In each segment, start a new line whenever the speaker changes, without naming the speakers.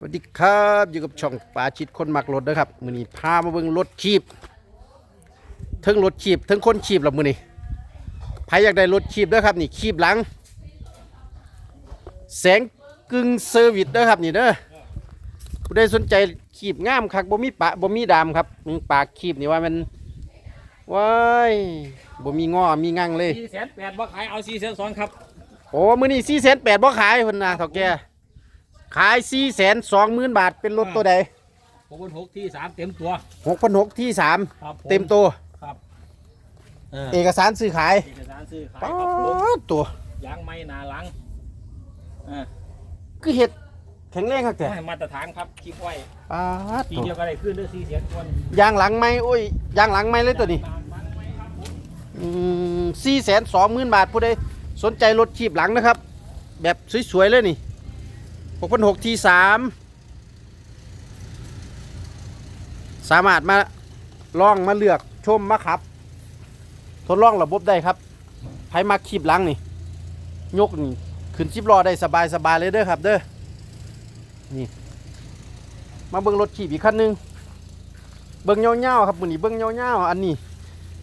สวัสดีครับอยู่กับช่องปลาชิดคนมักรถนะครับมือนี้พามาเบิ่งรถชีพทั้งรถชีพทั้งคนชีพหลับมือนี้ใครอยากได้รถชีพเด้อครับนี่ชีพหลัง แสงกึ่งเซอร์วิสเด้อครับนี่เด้อผู้ใดสนใจขีบงามคักบ่มีปะบ่มีดามครับมึงปากขีบนี่ว่ามันว้ายบ่มีง้อมีงั่งเลย
สี่แสนแปดบ่ขายเอาสี่แสนสองครับ
โอ้มื้อนี้4 8 0 0 0บ่ขายเพิ่นน่ะเฒ่าแก่ ขาย4 2 0 0 0 0บาทเป็นรถตัวใด
หกพันหกที่สามเต็มตัว
6,600ที่สาม
ครับผ
เต็มตัว
ครับเออ
เอกสารซื้อขาย
เอกสารซื้อขาย
ป๊า
ครับผม
ดตัว
ยางไม้หนาหลังเออ
คือเห็ดแข็งแรงครับแต่
ให้มาตรฐานครับคลิปไว้
ป๊าด
ปี
ตัว
เดียวก็ได้ขึ้นด้วยสี่แสนคน
ยางหลังไหมโอ้ยยางหลังไหมเลยตัวนี้
ยางหลังไม้ครับผม
สี่แสนสองหมื่นบาทผู้ใดสนใจรถชีพหลังนะครับ แบบสวยๆเลยนี่ หกพันหกทีสามสามารถมาลองมาเลือกชมมาขับ ทดลองระบบได้ครับไผมาขีบหลังนี่ ยกนี่ ขึ้นชิบล้อได้สบายๆเลยเด้อครับ เด้อนี่ มาเบิ่งรถขีบอีกคันนึง เบิ่งเงาๆครับมือนี้เบิ่งเงาๆอันนี้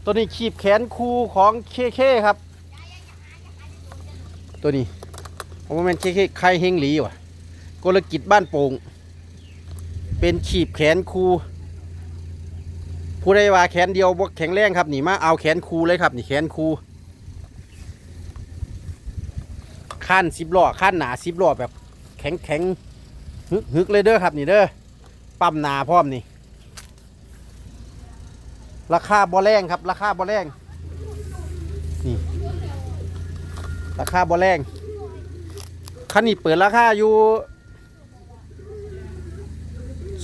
ตัวนี้ขีบแขนคูของเคเคครับ ตัวนี้ผมว่ามันเคเคใครเฮงหลีว่ะ กลกิจบ้านโป่ง เป็นขีบแขนคูผู้ใดว่าแขนเดียวบ่แข็งแรงครับนี่มาเอาแขนคูเลยครับนี่แขนคูขั้นสิบล้อขั้นหนาสิบล้อแบบแข็งแข็งฮึกฮึกเลยเด้อครับนี่เด้อปั๊มหนาพร้อมนี่ ราคาบ่แรงครับ ราคาบ่แรงนี่ราคาบ่แรงคันนี้เปิดราคาอยู่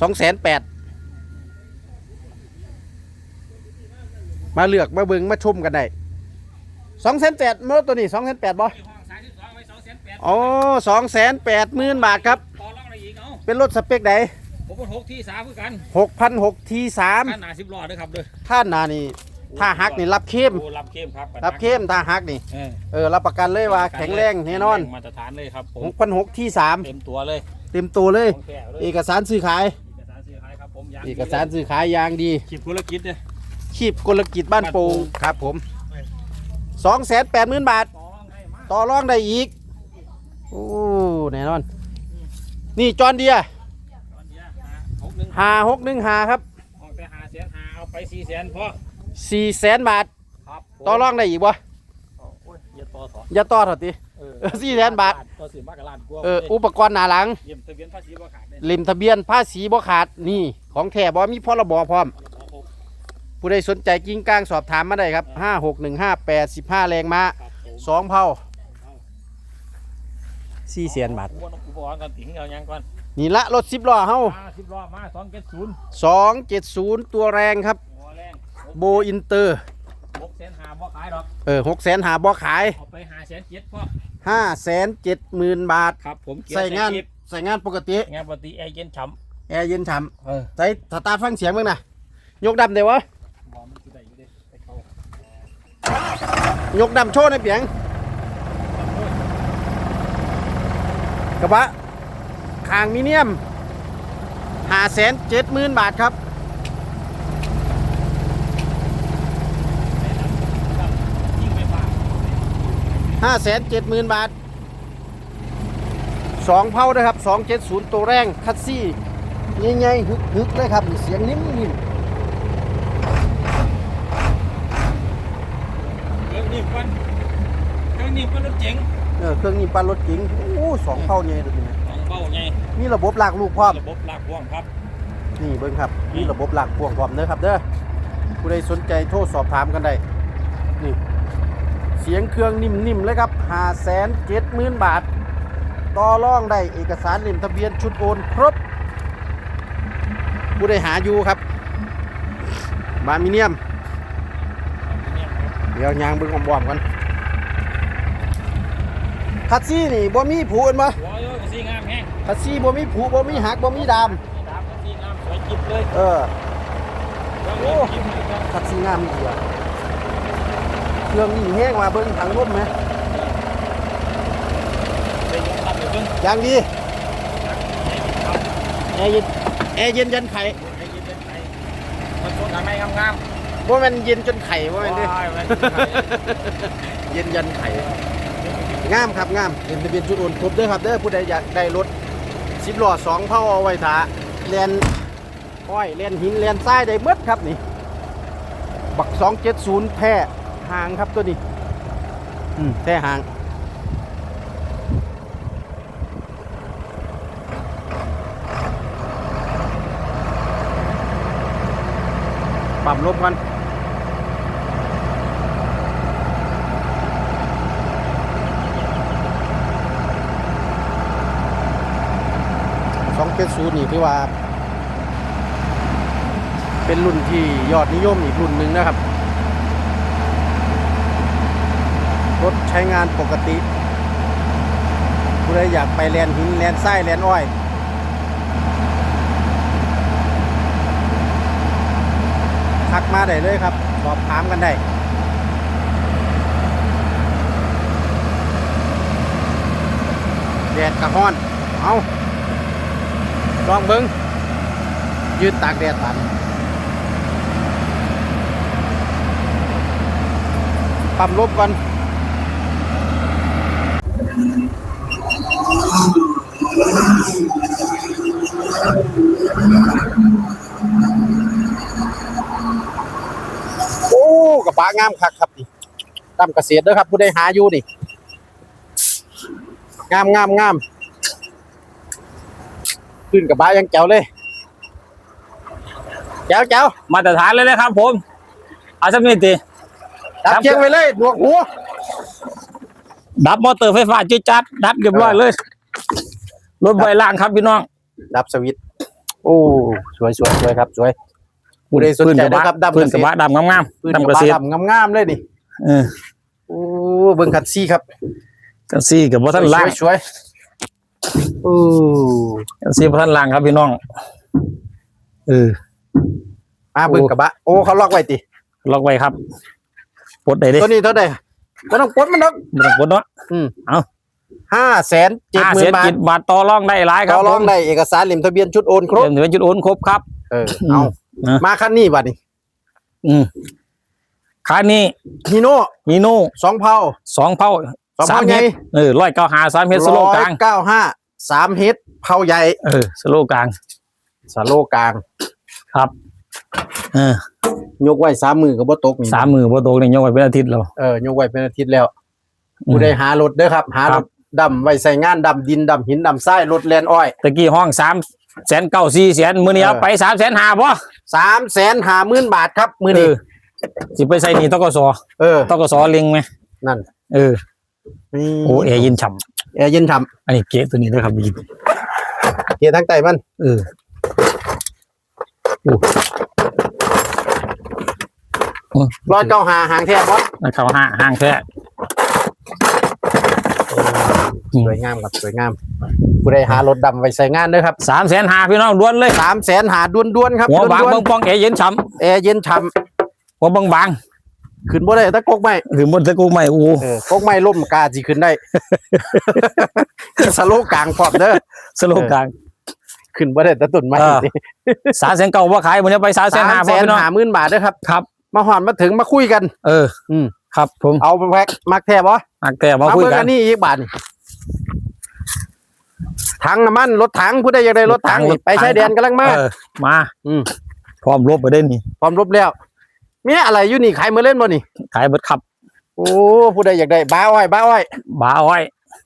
สองแสนแปดมาเลือกมาเบิงมาชมกันได้สองแสนแปดเมื่อตัวนี้สองแสนแปดบ่
ที่ห้องสายที่สองไว้สองแสนแปด
โอ้สองแสนแปดหมื่นบาทครับ
ต่อรองอะไรอีกเอา
เป็นรถสเปคใด
หกพันหกที่สามคือกัน
หกพันหกทีสาม
ขนาดสิบล้อด้วยครับเด้อ
ท่านนานี่ถ้าหักนี่รับเข้ม
โอ้รับเข้มครับ
รับเข้มถ้าหักนี่
เออ
เออรับประกันเลยว่าแข็งแรงแน่นอน
มาตรฐานเลยครับผม
หกพันหกที่สาม
เต็มตัวเลย
เต็มตัวเลย
ของแท้เลย
เอกสารซื้อขาย
เอกสารซื้อขายครับผมยาง
เอกสารซื้อขายอยางดี
ขีดธุรกิจเนี่ย
ขีบกลกิจบ้านโป่งครับผมสองแสนแปดหมื่นบาท
ต่อรองให้มา
ต่อรองได้อีก โอ้แน่นอน นี่จอนเดีย
ตอนเนี้ยหกหนึ่ง
หาหกหนึ่งหาครับ
ออกไปหาแสนหาเอาไปสี่แสนพอ
สี่แสนบาท
ครับผม
ต่อรองได้อีกบ่
โอ้ยอย่าต่อสอ
อย่าต่อเถอะติ
เออ
เออ400,000บาท
ต่อสี่มากกว่าล้านกว่า
เอออุปกรณ์หนาหลัง
เยี่ยมทะเบียนภาษีบ่ขาดเลย
ริมทะเบียนภาษีบ่ขาดนี่ของแท้บ่มีพรบพร้อม ผู้ใดสนใจกิ้งก้างสอบถามมาได้ครับ5 6 1 5 8 15แรงม้า
ครับผม
สองเผาสี่แสนบาท
อุปกรณ์อุปกรณ์ก่อนติ๋งเอายังก่อน
นี่ละรถสิบล้อเฮา
มาสิบล้อมาสองเจ็ดศูนย์
270ตัวแรงครับ
หัวแรง
โบอินเตอร์
หกแสนหาบ่ขายหรอก
เออ6แสนหาบ่ขาย
เอาไปหาแสนเจ็ดพอ
5แสน7หมื่นบาท
ครับผมเกียร์
ใส่งาน
เจ็ด
ใส่งานปกติ
งานปกติแอร์เย็นฉ่
แอร์เย็นฉ่ำ
เออำ
ใส่สตาร์ทฟังเสียงมึงนะยกดำเดี๋ยววะ
มองมันคือได้อยู่เด้ไปเขา
ยกดำโชว์ในเปียง กระบะคางมิเนียม5แสน7หมื่นบาทครับ
ยิ่งไปบ้าง
ห้าแสนเจ็ดหมื่นบาทสองเผาด้วยครับสองเจ็ดศูนย์ตัวแรงคัดซี่ใหญ่ๆฮึกฮึกเลยครับเสียงนิ่ม
เครื่องนิ่มกันเครื่องนิ่มกันรถเจ๋ง
ๆเออเครื่องนี้ปั้นรถเก๋งโอ้สองเผาใหญ่เลยนะ
สองเบ้าไง
มีระบบลากลูกพร้อม
ระบบลากพ่วงครับ
นี่เบิ้งครับมีระบบลากพ่วงพร้อมเด้อครับเด้อผู้ใดสนใจโทรสอบถามกันได้นี่ เสียงเครื่องนิ่มๆเลยครับห้าแสนเจ็ดหมื่นบาท ต่อรองได้เอกสารเล่มทะเบียนชุดโอนครบผู้ใดหาอยู่ครับ บามิเนียม
เนี่ยครับ
เดี๋ยวยางเบิ่งอมๆกันคัดซี่นี่บ่มีผูเห็นบ่
หัวโยกสีงามแห้ง
คัดซี่บ่มีผูบ่มีหักบ่มีดาม
นี่ดาบก็สีงามสวยจิบเลย
เออ
โอ้จิบเลยครับ
คัดซี่งามดีว่ะ เครื่องนี่แห้งมาเบิ่งถังลมไหม
เป็นยังตัดอยู่เพิ่ง
อย่างดีร์เย็นแอร์เย็นยันไข่
ไอ้ยินเป็นไงมันต้นทำไมงาม
ว่ามันเย็นจนไข่ว่า
ๆ
มันดิ
ว้ายมัน
เย็นยันไข่งามครับงามเป็นทะเบียนชุดโอนครบเด้อครับเด้อผู้ใดอยากได้รถสิบล้อสองเท่าเอาไว้ถาเรียนอ้อยเรียนหินเรียนทรายได้เบิดครับนี่ บักสองเจ็ดศูนย์แท้ หางครับตัวนี้อืมแท้หาง ปรับลบกันสองเจ็ดศูนย์นี่ที่ว่า เป็นรุ่นที่ยอดนิยมอีกรุ่นหนึ่งนะครับ รถใช้งานปกติผู้ใดอยากไปแลนหินแลนทรายแลนอ้อยทักมาได้เลยครับ สอบถามกันได้แดดกระห้อน เอาลองเบิ้งยืดตากแดดตันปั๊มลบก่อน โอ้กระบะงามคักครับนี่ตำเกษตรเด้อครับ ผู้ใดหาอยู่นี่งามงามงามขึ้นกระบะยังแจ๋วเลยแจ๋วแจ๋ว
มาตรฐานเลยนะครับผม เอาสักนิดดิ
ดับ
ครับ
เชียงไว้เลยดวกหัว
ดับมอเตอร์ไฟฟ้าจุดจัดดับเรียบร้อยเลย รถไฟล่างครับพี่น้อง
ดับสวิตช์โอ้สวยสวยสวยครับสวย ผู้ใดสนใจ
พื้กระบะ
นะครับดำ
พื้นกระบะดำงาม
ปืน
ๆ
กระ
ดำเก
บะ
ษตร
ดำงามๆเลยนี่
เออ
โอ้เบิ่งคัดซี่ครับ
กันซี่กับบ่ท่านล่าง
สวยๆโอ้
กันซี่บ่ท่านล่างครับพี่น้องเออ
มาเบิ่งกระบะโอ้เขาล็อกไว้ติ
ล็อกไว้ครับปลดได้เด้
ตัวนี้เท่าไหร่ไม่ต้องปลดมันหรอก
บ่ต้องปลดเนาะ
ห้าแสนเจ็ด
ห้า
หมื่
เศ
น
ษ
บาท
จิตบาทต่อรองได้หลายค
ต่
รั
อบร
ผ
อง
ม
ได้เอกสารเหลิมทะเบียนชุดโอนครบ
เตรียมถือเป็นจุดโอนครบครับ
เออเอา
นะ
มาคันนี้บัดนี้
อืมคันนี้
ฮีโน่
มีโน่
สองเผา
สองเผา
สอง
สา
เผามให
เฮ
ญ่
ดเออร้อยเก้าหาสามเฮดสโลกลาง
เก้าห้าสามเฮดเผาใหญ่
เออสโลกลาง
สโลกลาง
ครับ เออ
ยกไว้สามมือก็บ่ตกนี่
สามมือพอโตกเนี่ยยกไว้เป็นอาทิตย์แล้ว
เออยกไว้เป็นอาทิตย์แล้วผู้ได้หารถเด้อครับ หาร
ครั
ถ
บ
ดำไว้ใส่งานดำดินดำหินดำทรายรถแลนอ้อย
ตะกี้ห้องสามแสนเก้าสี่แสนมือนี้เอา
เออ
ไปสามแสนห้าป่ะ
สามแสนห้าหมื่นบาทครับ มือ
เอ
นี้
อสิไปใส่หนี่ตกส
เออ
ตกสเล็งไหม
นั่น
เออ
นี่
โอ้แอร์เย็นฉ่
แอร์เย็นฉ่ำ
อันนี้เก๋ตัวนี้ด้วยครับยินำ
เกียร์ทั้งไตมัน
เออ
ร้อยเก้าหาหางแท้บอส
นะครับห้าห้างแท้อืม
สวยงามครับสวยงามผู้ได้หารถดำไว้ใส่งานเด้อครับ
สามแสนห้าพี่น้องด้วนเลย
สามแสนหาด้วนๆครับ
หัวบาง
ด้วน
เบิ่งปองแอร์เย็นฉ่
ๆแอร์เย็นฉ่ำ
หัวบางบางำ
ขึ้นบ่ได้ถ้ากกไม่
ๆหรือบนตะกูไม่โอ้
เออกกไม่ล่มกาสิขึ้นได้สโลกลางพร้อมเด้อ
สโลกลาง
ขึ้นบ่ได้แต่ต้นไม้
เออสามแสนเก้าว่าขายวันนี้ไปสามแสน
สาม
ห้า
แส
พ่อนพี่น้อง
หาหมื่นบาทเด้อครับ
ครับ
มาหอนมาถึงมาคุยกัน
เออ
อืม
ครับ ผม
เอาไปแพ็กมักแท้บ่
อักแต่มา
เอา
คุย
เบิ่ง
กั
อั
น
นนี้อีกบาทนี่ ถังน้ำมันรถถังผู้ใดอยากได้รถถัง
รถถัง
นี่ไปใช้แดนกำลังมา
เออมา
อืม
พร้อมรบไปได้นี่
พร้อมรบแล้วมีอะไรอยู่นี่ขายมือเล่นบ่นี่
ขายเบิดขับ
โอ้ผู้ใดอยากได้บ้าอ้อยบ้าอ้อย
บาอ้อย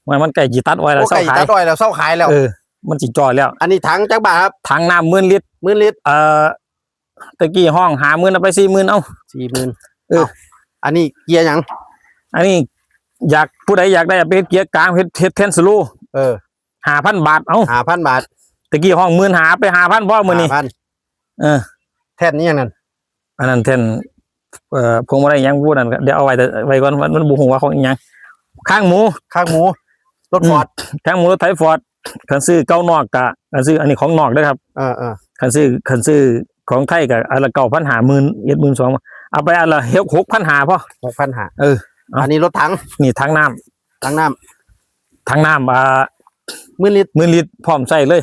มันมันไก่จีตัดอ้อยแล้ว
โอ้
เศร้า
ไก่
ขาย
ตัดอ้อยแล้วเศร้าขายแล้ว
เออ มันจีจอยแล้ว
อันนี้ถังจักบาทครับ
ทางน้ำหมื่นลิตร
หมื่นลิตร
เอ่อตะกี้ห้องหาหมื่นเอาไปสี่หมื่นเอา
สี่หมื่น
เออ
อันนี้เกียร์หยัง
อันนี้ อยากผู้ใดอยากได้เอาไปเฮ็ดเกียร์กลางเฮ็ดเฮ็ดเทนสลู
เออ
หาพันบาทเอา
หาพันบาท
ตะกี้ห้องหมื่นหาไปหาพันบ่มือนี่
พัน
เออ
แท่นนี้ยังนั่น
อันนั้นเทนเอ่อพวงมาลัยยังพูดนั่นก็เดี๋ยวเอาไว้แต่ไว้ก่อนมันมันบุหัวาของอีหยังข้างหมู
ข้างหมูรถฟอร์ด
ข้างหมูรถไถฟอร์ดคันซื้อเก้านอกกะคันซื้ออันนี้ของนอกเด้วยครับ
เออเออ
คันซื้อคันซื้อของไทยกับอันละเก้าพันหาหมื่นเอ็ดหมื่นสองเอาไปอันละเฮกหกพันหาพอ
หกพันหา
เออเอา
อันนี้รถถัง
นี่ทั้งน้
ถังน้ำ
ทั้งน้ำอ่าำ
หมื่นลิตร
หมื่นลิตรพร้อมใส่เลย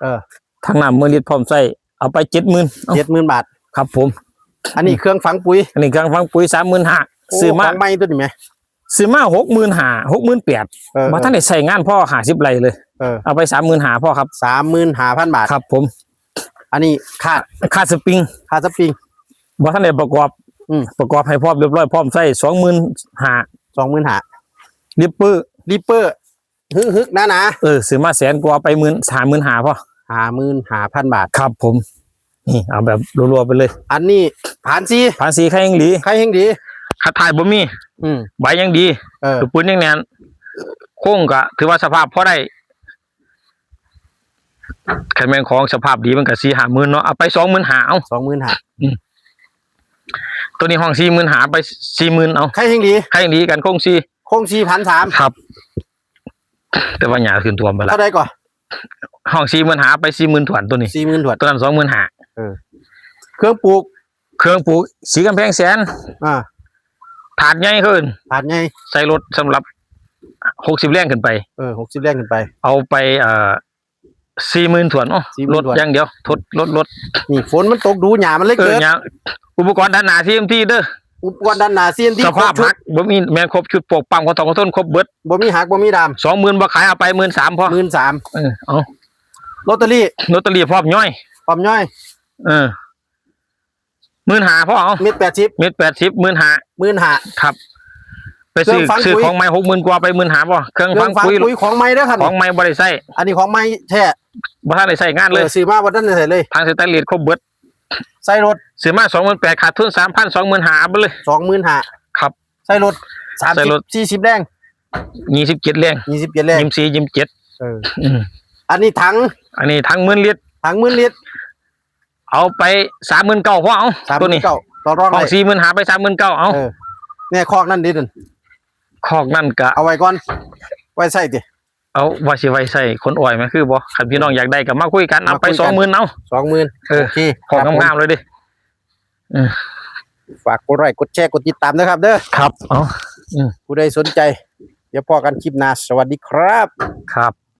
เออ
ทางน้ำมือลิดพร้อมใส่เอาไปเจ็ดหมื่น
เจ็ดหมื่นบาท
ครับผม
อันนี้เครื่องฝังปุ๋ย
อันนี้เครื่องฟังปุ๋ยสามหมื่นห้า
โอ้
ซื้อมา
ของใหม่ตัวนี้ไหม
ซื้อมาหกหมื่นห้าหกหมื่นแปด
เออ
มาท่านได้ใส่งานพ่อหาสิบไรเลย
เออ
เอาไปสามหมื่นหาพ่อครับ
สามหมื่นห้าพันบาท
ครับผม
อันนี้ขาด
ค่าสปริง
ค่าสปริง
บ่ท่านได้ประกอบ
อืม
ประกอบให้พร้อมเรียบร้อยพร้อมใส่สองหมื่นหา
สองหมื่นห้า
ลิปเปอร์
ริปเปอร์ฮึกฮึกนะนะ
เออซื้อมาแสนกว่าไปหมื่นสามหมื่นหาพ่อ
ห้าหมื่นห้าพันบาท
ครับผมนี่เอาแบบรัวๆไปเลย
อันนี้ผ่านซี
ภาษีใครยังดี
ใครเฮงดี
ค่าถ่ายบ่มี
อืม
ใบยังดี
เออ
คือปืนยังแน่นโค้งก็ถือว่าสภาพพอได้แค่แมงของสภาพดีมันก็สี่หาหมื่นเนาะเอาไปสองหมื่นหาเอา
สองหมื่นห้า
ตัวนี้ห้องสี่หมื่นหาไปสี่หมื่นเอา
ใครเฮงดี
ใครยังดีกันโค้งสี่
คงซีพันสาม
ครับ แต่ว่าหยาขึ้นตัวไปละ
เท่าไดก่อน
ห้องสี่หมื่นหาไปสี่หมื่นถวนตัวนี้
สี่หมื่นถวด
ตัวนั้นสองหมื่นหา
เครื่องปลูก
เครื่องปลูกสีกำแพงแสน
อ่า
ถาดใหญ่ขึ้น
ผ่านไง
ใส่รถสำหรับหกสิบแรงขึ้นไป
เออหกสิบแรงขึ้นไป
เอาไปเอ่อ สี่หมื่นถวนอ๋อ
40,000
รถอย่างเดียวทดรถรถ
นี่ฝนมันตกดูหยามันเลย
เกิ
เกิ
น
ด
อย่างอุปกรณ์ด้านหน้าทีมที่เด้อ
อุปกรณ์ด้านหน้าเซียนที่
สภาพ
ครบชุ
หั
ด
กบ่มีแมนครบชุดปกปั๊มของตองกระต้นครบเบิด
บ่มีหักบ่มีดาม
สองหมื่นบ่ขายเอาไปหมื่นสามพอ
หมื่นสาม
เออเอา
ลอตเตอรี่
ลอตเตอรี่พร้อมย่อย
ความย่อย
เออหมื่นหาพอเอา
เม็ดแปดสิบ
เม็ดแปดสิบหมื่นหา
หมื่นห้า
ครับ ไปซื้อ
เครื่องฝัง
ซื้อ
ปุ๋ย
ของใหม่หกหมื่นกว่าไปหมื่นหาพอเครื่อง
เครื่
ฟั
องงฝัง
ปุ๋ย
ปุ๋ยของไม้เด้อครับ
ของใหม่บ่ได้ใส่
อันนี้ของไม้แท้
บ่ทันได้ใส่งาน
เอ
เลย
อซื้อมาบ่ทันได้ใส่เลย
ทางสแตนเลสครบเบิด
ใส่รถ
ซื้อมาสองหมื่นแปดขาดทุนสามพันสองหมื่นหาไปเลย
สองหมื่นห้า
ครับ
ใส่รถสาม
ใส่
สิบ
รถ
สี่สิบแรง
ยี่สิบเจ็ดแรง
ยี่สิบเจ็ดแรง
ยิมสี่ยิมเจ็ด
เออ
อืม
อันนี้ถัง
อันนี้ทั้งหมื่นลิตร
ถังหมื่นลิตร
เอาไปสามหมื่นเก้าพอเอา
สามห
ตัว
มื่
นี้
นเก้าต่อรอง
ขอ
เล
ง
ย
สี่หมื่นหาไปสามหมื่นเก้าเอา
เออเนี่ยคอกนั่นดิดน
คอกนั่นกะ
เอาไว้ก่อน ไว้ใส่ติ
เอาไว่าสิไว้ใส่คนอ่อยไหมคือบ่คันพี่น้องอยากได้ก็มาคุยกันเอา
มาคุ
ไป
ยกัน
สองหมื่นเอา
สองหมื่น
เออ
โอเค
ของ
ครับผม
งามๆเลยดิ
ฝากกดไลค์กดแชร์กดติดตามนะครับ เด้อ
ครับ เอา
ผู้ใดสนใจ เดี๋ยวพอกันคลิปหน้าสวัสดีครับ
ครับ